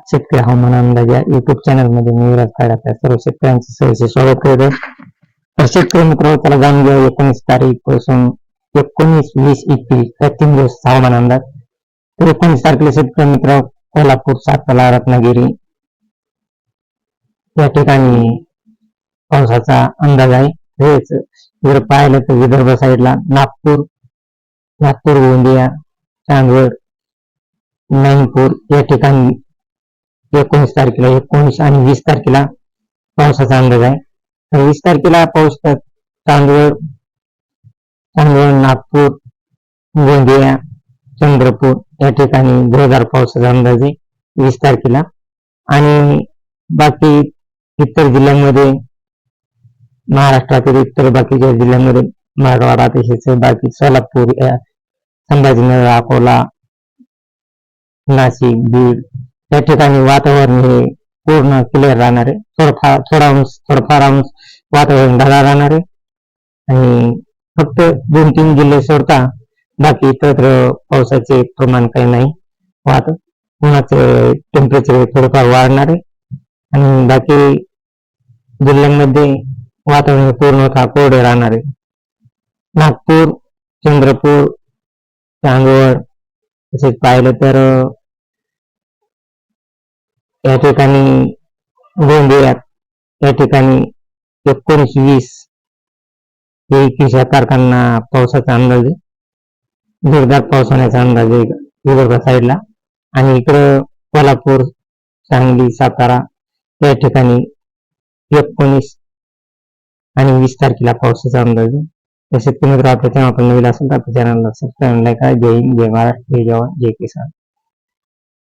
शेतकरी हवामान अंदाज या युट्यूब चॅनलमध्ये मी विराज काढा त्या सर्व शेतकऱ्यांचे सहसे स्वागत करतो. तर शेतकरी मित्र त्याला जाणून घेऊ एकोणीस तारीखपासून एकोणीस वीस एकवीस या तीन दिवस हवामान अंदाज. तर एकोणीस तारखेला शेतकरी मित्र कोल्हापूर सातारा रत्नागिरी या ठिकाणी पावसाचा अंदाज आहे. हेच जर पाहिलं तर विदर्भ साईडला नागपूर नागपूर गोंदिया चांदवड नाईनपूर या ठिकाणी एकोणीस तारखेला एकोणीस आणि वीस तारखेला पावसाचा अंदाज आहे. तर वीस तारखेला पाऊस तर चांदवड चांदवड नागपूर गोंदिया चंद्रपूर या ठिकाणी जोरदार पावसाचा अंदाज आहे वीस तारखेला. आणि बाकी इतर जिल्ह्यांमध्ये महाराष्ट्रातील इतर बाकीच्या जिल्ह्यांमध्ये मराठवाडा तसेच बाकी सोलापूर या संभाजीनगर अकोला नाशिक बीड त्या ठिकाणी वातावरण हे पूर्ण क्लिअर राहणार आहे. थोडंफार थोडा अंश थोडंफार अंश वातावरण ढगाळ राहणार आहे. आणि फक्त दोन तीन जिल्हे सोडता बाकी इतर पावसाचे प्रमाण काही नाही वाहत. उन्हाचं टेम्परेचर थोडंफार वाढणार आहे. आणि बाकी जिल्ह्यांमध्ये वातावरण पूर्णतः कोरडे राहणार आहे. नागपूर चंद्रपूर चांदवड तसेच पाहिलं तर या ठिकाणी गोंदियात या ठिकाणी एकोणीस वीस एकवीस या तारखांना पावसाचा अंदाज आहे. जोरदार पाऊस होण्याचा अंदाज आहे विदर्भ साईडला आणि इकडं कोल्हापूर सांगली सातारा या ठिकाणी एकोणीस आणि वीस तारखेला पावसाचा अंदाज आहे. तसेच तुम्ही जर आपल्या चॅनल नवीन असेल तर आपल्या चॅनलला सबस्क्राईब करा. जय हिंद जय महाराष्ट्र जय जवान जय किसान.